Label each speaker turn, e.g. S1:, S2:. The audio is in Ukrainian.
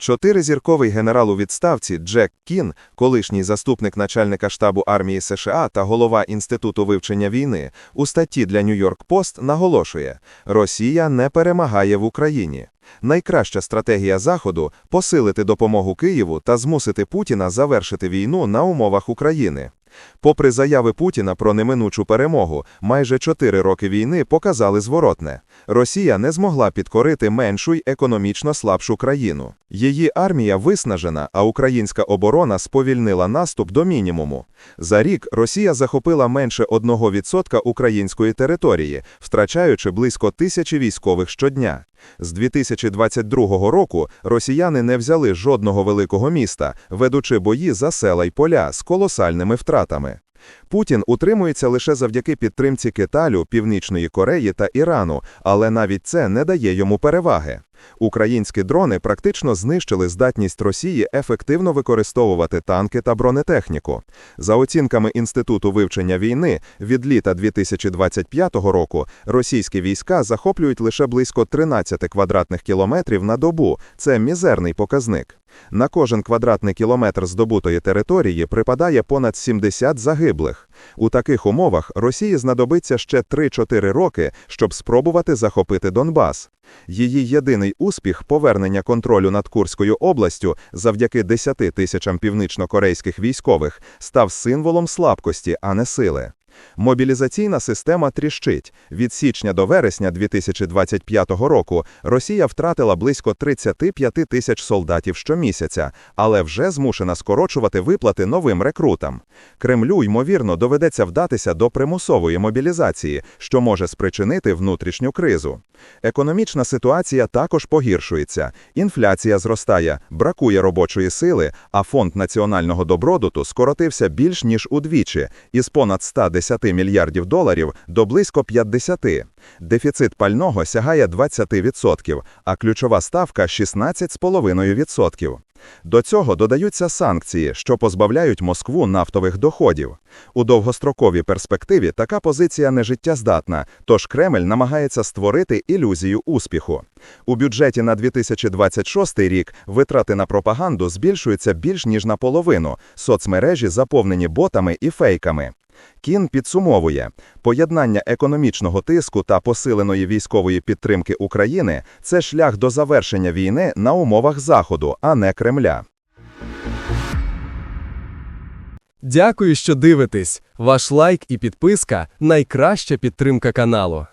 S1: Чотиризірковий генерал у відставці Джек Кін, колишній заступник начальника штабу армії США та голова Інституту вивчення війни, у статті для Нью-Йорк Пост наголошує: Росія не перемагає в Україні. Найкраща стратегія Заходу посилити допомогу Києву та змусити Путіна завершити війну на умовах України. Попри заяви Путіна про неминучу перемогу, майже чотири роки війни показали зворотне. Росія не змогла підкорити меншу й економічно слабшу країну. Її армія виснажена, а українська оборона сповільнила наступ до мінімуму. За рік Росія захопила менше 1% української території, втрачаючи близько тисячі військових щодня. З 2022 року росіяни не взяли жодного великого міста, ведучи бої за села й поля з колосальними втратами. Путін утримується лише завдяки підтримці Киталю, Північної Кореї та Ірану, але навіть це не дає йому переваги. Українські дрони практично знищили здатність Росії ефективно використовувати танки та бронетехніку. За оцінками Інституту вивчення війни, від літа 2025 року російські війська захоплюють лише близько 13 квадратних кілометрів на добу. Це мізерний показник. На кожен квадратний кілометр здобутої території припадає понад 70 загиблих. У таких умовах Росії знадобиться ще 3-4 роки, щоб спробувати захопити Донбас. Її єдиний успіх повернення контролю над Курською областю завдяки 10 тисячам північнокорейських військових став символом слабкості, а не сили. Мобілізаційна система тріщить. Від січня до вересня 2025 року Росія втратила близько 35 тисяч солдатів щомісяця, але вже змушена скорочувати виплати новим рекрутам. Кремлю, ймовірно, доведеться вдатися до примусової мобілізації, що може спричинити внутрішню кризу. Економічна ситуація також погіршується. Інфляція зростає, бракує робочої сили, а фонд національного добробуту скоротився більш ніж удвічі, із понад 110 мільярдів доларів до близько 50. Дефіцит пального сягає 20%, а ключова ставка 16,5%. До цього додаються санкції, що позбавляють Москву нафтових доходів. У довгостроковій перспективі така позиція нежиттєздатна, тож Кремль намагається створити ілюзію успіху. У бюджеті на 2026 рік витрати на пропаганду збільшуються більш ніж наполовину, соцмережі заповнені ботами і фейками. Кін підсумовує, поєднання економічного тиску та посиленої військової підтримки України це шлях до завершення війни на умовах Заходу, а не Кремля.
S2: Дякую, що дивитесь. Ваш лайк і підписка найкраща підтримка каналу.